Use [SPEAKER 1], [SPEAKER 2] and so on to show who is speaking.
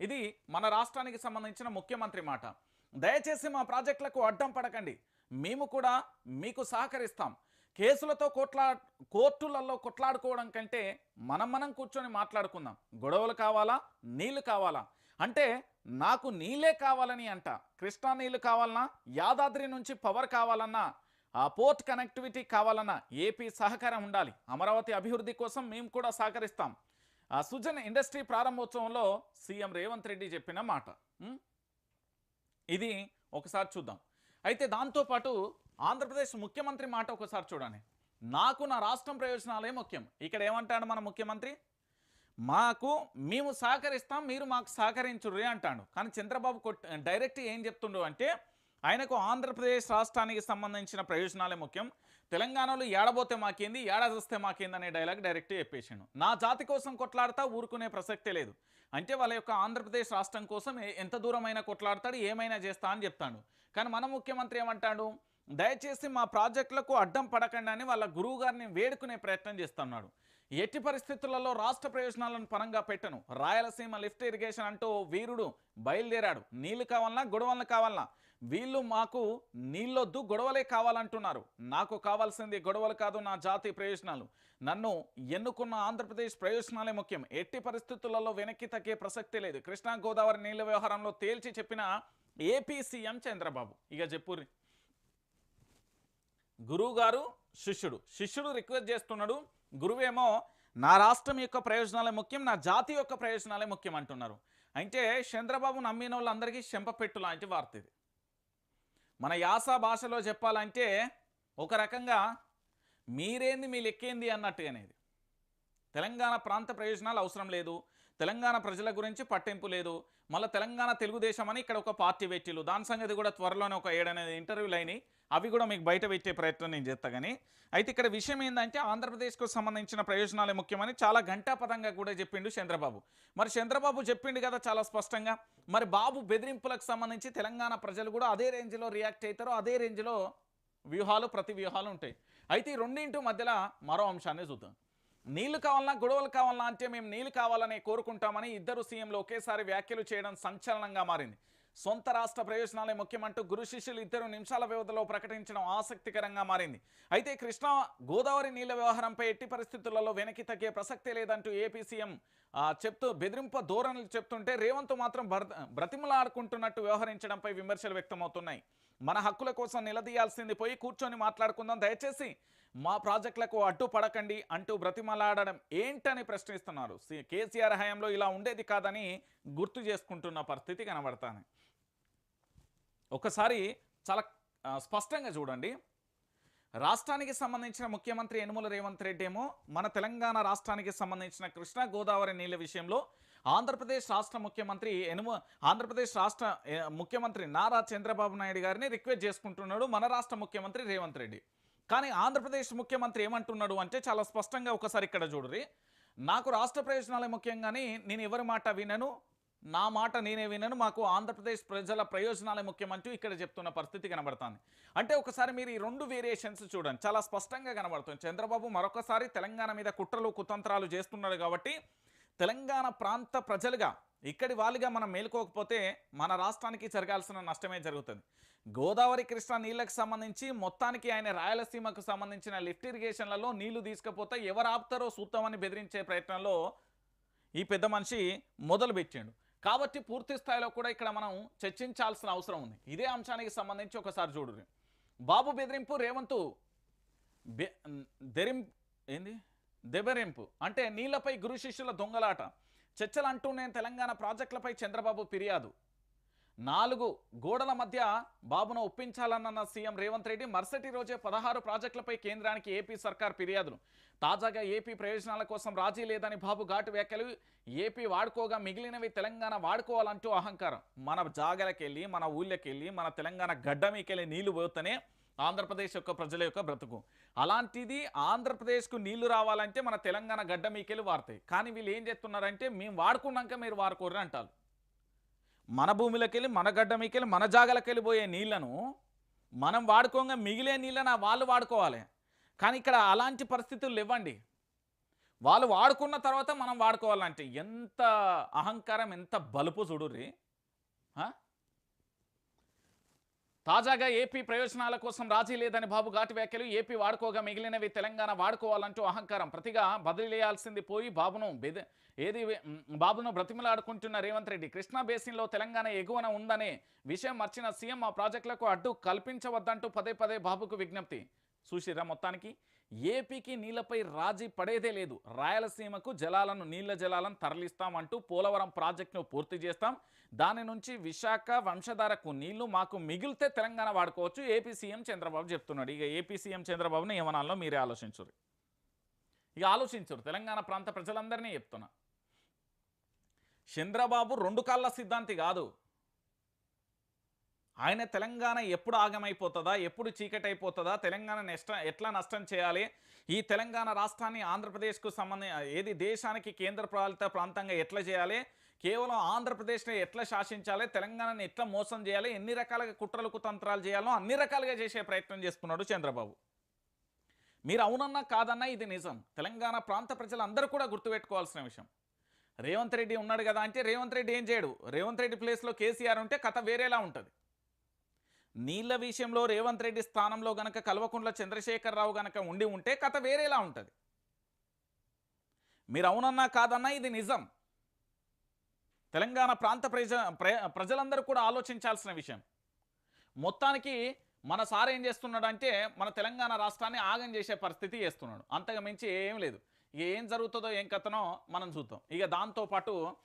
[SPEAKER 1] ఇది మన రాష్ట్రానికి సంబంధించిన ముఖ్యమంత్రి మాట. దయచేసి మా ప్రాజెక్టులకు అడ్డం పడకండి. మేము కూడా మీకు సహకరిస్తాం. కేసులతో కొట్లా కోర్టులలో కొట్లాడుకోవడం కంటే మనం మనం కూర్చొని మాట్లాడుకుందాం. గొడవలు కావాలా? నీళ్ళు కావాలా? అంటే నాకు నీళ్ళే కావాలని అంట. కృష్ణా నీళ్ళు కావాలన్నా యాదాద్రి నుంచి పవర్ కావాలన్నా ఆ పోర్ట్ కనెక్టివిటీ కావాలన్నా ఏపీ సహకారం ఉండాలి. అమరావతి అభివృద్ధి కోసం మేము కూడా సహకరిస్తాం. సుజన్ ఇండస్ట్రీ ప్రారంభోత్సవంలో సీఎం రేవంత్ రెడ్డి చెప్పిన మాట. ఇది ఒకసారి చూద్దాం. అయితే దాంతోపాటు ఆంధ్రప్రదేశ్ ముఖ్యమంత్రి మాట ఒకసారి చూడండి. నాకు నా రాష్ట్రం ప్రయోజనాలే ముఖ్యం. ఇక్కడ ఏమంటాడు మన ముఖ్యమంత్రి? మాకు మేము సహకరిస్తాం మీరు మాకు సహకరించుర్రి అంటాడు. కానీ చంద్రబాబు కొట్ డైరెక్ట్ ఏం చెప్తుండు అంటే ఆయనకు ఆంధ్రప్రదేశ్ రాష్ట్రానికి సంబంధించిన ప్రయోజనాలే ముఖ్యం. తెలంగాణలో ఏడబోతే మాకేంది ఏడాది వస్తే మాకేంది అనే డైలాగ్ డైరెక్ట్ చెప్పేసిండు. నా జాతి కోసం కొట్లాడతా ఊరుకునే ప్రసక్తే లేదు. అంటే వాళ్ళ యొక్క ఆంధ్రప్రదేశ్ రాష్ట్రం కోసం ఎంత దూరమైనా కొట్లాడతాడు ఏమైనా చేస్తా అని చెప్తాడు. కానీ మన ముఖ్యమంత్రి ఏమంటాడు దయచేసి మా ప్రాజెక్టులకు అడ్డం పడకండి అని వాళ్ళ గురువు గారిని వేడుకునే ప్రయత్నం చేస్తున్నాడు. ఎట్టి పరిస్థితులలో రాష్ట్ర ప్రయోజనాలను పరంగా పెట్టను. రాయలసీమ లిఫ్ట్ ఇరిగేషన్ అంటూ వీరుడు బయలుదేరాడు. నీళ్ళు కావాలన్నా గొడవలు కావాలన్నా. వీళ్ళు మాకు నీళ్ళొద్దు గొడవలే కావాలంటున్నారు. నాకు కావాల్సింది గొడవలు కాదు నా జాతి ప్రయోజనాలు. నన్ను ఎన్నుకున్న ఆంధ్రప్రదేశ్ ప్రయోజనాలే ముఖ్యం. ఎట్టి పరిస్థితులలో వెనక్కి తగ్గే ప్రసక్తి లేదు. కృష్ణా గోదావరి నీళ్ళ వ్యవహారంలో తేల్చి చెప్పిన ఏపీ సీఎం చంద్రబాబు. ఇక చెప్పుర్రి. గురువుగారు శిష్యుడు. శిష్యుడు రిక్వెస్ట్ చేస్తున్నాడు. గురువేమో నా రాష్ట్రం యొక్క ప్రయోజనాలే ముఖ్యం నా జాతి యొక్క ప్రయోజనాలే ముఖ్యం అంటున్నారు. అంటే చంద్రబాబు నమ్మిన వాళ్ళందరికీ చెంపపెట్టు లాంటి వార్త ఇది. మన యాస భాషలో చెప్పాలంటే ఒక రకంగా మీరేంది మీ లెక్కేంది అన్నట్టుగానేది తెలంగాణ ప్రాంత ప్రయోజనాలు అవసరం లేదు తెలంగాణ ప్రజల గురించి పట్టింపు లేదు. మళ్ళీ తెలంగాణ తెలుగుదేశం అని ఇక్కడ ఒక పార్టీ పెట్టిలు దాని సంగతి కూడా త్వరలోనే ఒక ఏడనేది ఇంటర్వ్యూలు అయినాయి. అవి కూడా మీకు బయట పెట్టే ప్రయత్నం నేను చేస్తా కానీ అయితే ఇక్కడ విషయం ఏంటంటే ఆంధ్రప్రదేశ్కు సంబంధించిన ప్రయోజనాలే ముఖ్యమని చాలా ఘంటాపదంగా కూడా చెప్పిండు చంద్రబాబు. మరి చంద్రబాబు చెప్పిండు కదా చాలా స్పష్టంగా. మరి బాబు బెదిరింపులకు సంబంధించి తెలంగాణ ప్రజలు కూడా అదే రేంజ్లో రియాక్ట్ అవుతారో అదే రేంజ్లో వ్యూహాలు ప్రతి వ్యూహాలు ఉంటాయి. అయితే ఈ రెండింటి మధ్యలో మరో అంశాన్ని చూద్దాం. నీళ్ళు కావాలన్నా గొడవలు కావాలన్నా అంటే మేము నీళ్ళు కావాలని కోరుకుంటామని ఇద్దరు సీఎంలు ఒకేసారి వ్యాఖ్యలు చేయడం సంచలనంగా మారింది. సొంత రాష్ట్ర ప్రయోజనాలే ముఖ్యమంటూ గురు శిష్యులు ఇద్దరు నిమిషాల వ్యవధిలో ప్రకటించడం ఆసక్తికరంగా మారింది. అయితే కృష్ణా గోదావరి నీళ్ళ వ్యవహారంపై ఎట్టి పరిస్థితులలో వెనక్కి తగ్గే ప్రసక్తే లేదంటూ ఏపీ సీఎం చెప్తూ బెదిరింప ధోరణులు చెప్తుంటే రేవంత్ మాత్రం బ్రతిమలాడుకుంటున్నట్టు వ్యవహరించడంపై విమర్శలు వ్యక్తమవుతున్నాయి. మన హక్కుల కోసం నిలదీయాల్సింది పోయి కూర్చొని మాట్లాడుకుందాం. దయచేసి మా ప్రాజెక్టులకు అడ్డు పడకండి అంటూ బ్రతిమలాడడం ఏంటని ప్రశ్నిస్తున్నారు. సి- కేసీఆర్ హయాంలో ఇలా ఉండేది కాదని గుర్తు చేసుకుంటున్న పరిస్థితి కనబడతాను ఒకసారి చాలా స్పష్టంగా చూడండి. రాష్ట్రానికి సంబంధించిన ముఖ్యమంత్రి యనుమల రేవంత్ రెడ్డి ఏమో మన తెలంగాణ రాష్ట్రానికి సంబంధించిన కృష్ణా గోదావరి నీళ్ళ విషయంలో ఆంధ్రప్రదేశ్ రాష్ట్ర ముఖ్యమంత్రి ఎనుమ ఆంధ్రప్రదేశ్ రాష్ట్ర ముఖ్యమంత్రి నారా చంద్రబాబు నాయుడు గారిని రిక్వెస్ట్ చేసుకుంటున్నాడు మన రాష్ట్ర ముఖ్యమంత్రి రేవంత్ రెడ్డి. కానీ ఆంధ్రప్రదేశ్ ముఖ్యమంత్రి ఏమంటున్నాడు అంటే చాలా స్పష్టంగా ఒకసారి ఇక్కడ చూడరి నాకు రాష్ట్ర ప్రయోజనాలే ముఖ్యంగాని నేను ఎవరి మాట వినను నా మాట నేనే వినను మాకు ఆంధ్రప్రదేశ్ ప్రజల ప్రయోజనాలే ముఖ్యమంటూ ఇక్కడ చెప్తున్న పరిస్థితి కనబడుతుంది. అంటే ఒకసారి మీరు ఈ రెండు వేరియేషన్స్ చూడండి. చాలా స్పష్టంగా కనబడుతుంది. చంద్రబాబు మరొకసారి తెలంగాణ మీద కుట్రలు కుతంత్రాలు చేస్తున్నాడు కాబట్టి తెలంగాణ ప్రాంత ప్రజలుగా ఇక్కడి వాళ్ళుగా మనం మేలుకోకపోతే మన రాష్ట్రానికి జరగాల్సిన నష్టమే జరుగుతుంది. గోదావరి కృష్ణా నీళ్ళకు సంబంధించి మొత్తానికి ఆయన రాయలసీమకు సంబంధించిన లిఫ్ట్ ఇరిగేషన్లలో నీళ్ళు తీసుకపోతే ఎవరు ఆపుతారో సూత్తామని బెదిరించే ప్రయత్నంలో ఈ పెద్ద మనిషి మొదలు పెట్టిండు కాబట్టి పూర్తి స్థాయిలో కూడా ఇక్కడ మనం చర్చించాల్సిన అవసరం ఉంది. ఇదే అంశానికి సంబంధించి ఒకసారి చూడు బాబు బెదిరింపు రేవంతు బె- దెరింపు ఏంది? దెబెరింపు అంటే నీళ్ళపై గురు శిష్యుల దొంగలాట. చర్చలు అంటూనే తెలంగాణ ప్రాజెక్టులపై చంద్రబాబు ఫిర్యాదు. నాలుగు గోడల మధ్య బాబును ఒప్పించాలన్న సీఎం రేవంత్ రెడ్డి మరుసటి రోజే పదహారు ప్రాజెక్టులపై కేంద్రానికి ఏపీ సర్కార్ ఫిర్యాదులు తాజాగా ఏపీ ప్రయోజనాల కోసం రాజీ లేదని బాబు ఘాటు వ్యాఖ్యలు ఏపీ వాడుకోగా మిగిలినవి తెలంగాణ వాడుకోవాలంటూ అహంకారం. మన జాగలకెళ్ళి మన ఊళ్ళకెళ్ళి మన తెలంగాణ గడ్డ మీకెళ్ళి నీళ్ళు పోతేనే ఆంధ్రప్రదేశ్ యొక్క ప్రజల యొక్క బ్రతుకు. అలాంటిది ఆంధ్రప్రదేశ్కు నీళ్ళు రావాలంటే మన తెలంగాణ గడ్డ మీకెళ్ళి వాడతాయి కానీ వీళ్ళు ఏం చేస్తున్నారంటే మేము వాడుకున్నాక మీరు వాడుకోరు అంటారు. మన భూమిలోకెళ్ళి మన గడ్డ మీకెళ్ళి మన జాగలకెళ్ళి పోయే నీళ్ళను మనం వాడుకోగా మిగిలే నీళ్ళని వాళ్ళు వాడుకోవాలి. కానీ ఇక్కడ అలాంటి పరిస్థితులు ఇవ్వండి వాళ్ళు వాడుకున్న తర్వాత మనం వాడుకోవాలంటే ఎంత అహంకారం ఎంత బలుపు చూడుర్రి? తాజాగా ఏపీ ప్రయోజనాల కోసం రాజీ లేదని బాబు ఘాటి వ్యాఖ్యలు ఏపీ వాడుకోగా మిగిలినవి తెలంగాణ వాడుకోవాలంటూ అహంకారం. ప్రతిగా బదిలేయాల్సింది పోయి బాబును బెద ఏది బాబును బ్రతిమలాడుకుంటున్న రేవంత్ రెడ్డి. కృష్ణా బేసిన్లో తెలంగాణ ఎగువన ఉందనే విషయం మర్చిన సీఎం ఆ ప్రాజెక్టులకు అడ్డు కల్పించవద్దంటూ పదే పదే బాబుకు విజ్ఞప్తి. చూసిరా మొత్తానికి? ఏపీకి నీళ్ళపై రాజీ పడేదే లేదు. రాయలసీమకు జలాలను నీళ్ళ జలాలను తరలిస్తామంటూ పోలవరం ప్రాజెక్టును పూర్తి చేస్తాం. దాని నుంచి విశాఖ వంశధారకు నీళ్ళు మాకు మిగిలితే తెలంగాణ వాడుకోవచ్చు. ఏపీ సీఎం చంద్రబాబు చెప్తున్నాడు. ఇక ఏపీ సీఎం చంద్రబాబుని ఏమనాలో మీరే ఆలోచించురు ఇక ఆలోచించరు తెలంగాణ ప్రాంత ప్రజలందరినీ చెప్తున్నా. చంద్రబాబు రెండు కాళ్ళ సిద్ధాంతి కాదు. ఆయన తెలంగాణ ఎప్పుడు ఆగమైపోతుందా ఎప్పుడు చీకటైపోతుందా తెలంగాణ నష్టం ఎట్లా నష్టం చేయాలి? ఈ తెలంగాణ రాష్ట్రాన్ని ఆంధ్రప్రదేశ్కు సంబంధి ఏది దేశానికి కేంద్ర పాలిత ప్రాంతంగా ఎట్లా చేయాలి? కేవలం ఆంధ్రప్రదేశ్ని ఎట్లా శాసించాలి? తెలంగాణని ఎట్లా మోసం చేయాలి? ఎన్ని రకాలుగా కుట్రలకు తంత్రాలు చేయాలో అన్ని రకాలుగా చేసే ప్రయత్నం చేస్తున్నాడు చంద్రబాబు. మీరు అవునన్నా కాదన్నా ఇది నిజం. తెలంగాణ ప్రాంత ప్రజలందరూ కూడా గుర్తుపెట్టుకోవాల్సిన విషయం. రేవంత్ రెడ్డి ఉన్నాడు కదా అంటే రేవంత్ రెడ్డి ఏం చేయడు? రేవంత్ రెడ్డి ప్లేస్లో కేసీఆర్ ఉంటే కథ వేరేలా ఉంటుంది. నీళ్ళ విషయంలో రేవంత్ రెడ్డి స్థానంలో గనక కల్వకుంట్ల చంద్రశేఖరరావు గనక ఉండి ఉంటే కథ వేరేలా ఉంటుంది. మీరు అవునన్నా కాదన్నా ఇది నిజం. తెలంగాణ ప్రాంత ప్రజ ప్ర- ప్రజలందరూ కూడా ఆలోచించాల్సిన విషయం. మొత్తానికి మన సార్ ఏం చేస్తున్నాడంటే మన తెలంగాణ రాష్ట్రాన్ని ఆగం చేసే పరిస్థితి చేస్తున్నాడు. అంతకు మించి ఏం లేదు. ఏం జరుగుతుందో ఏం కథనో మనం చూద్దాం. ఇక దాంతోపాటు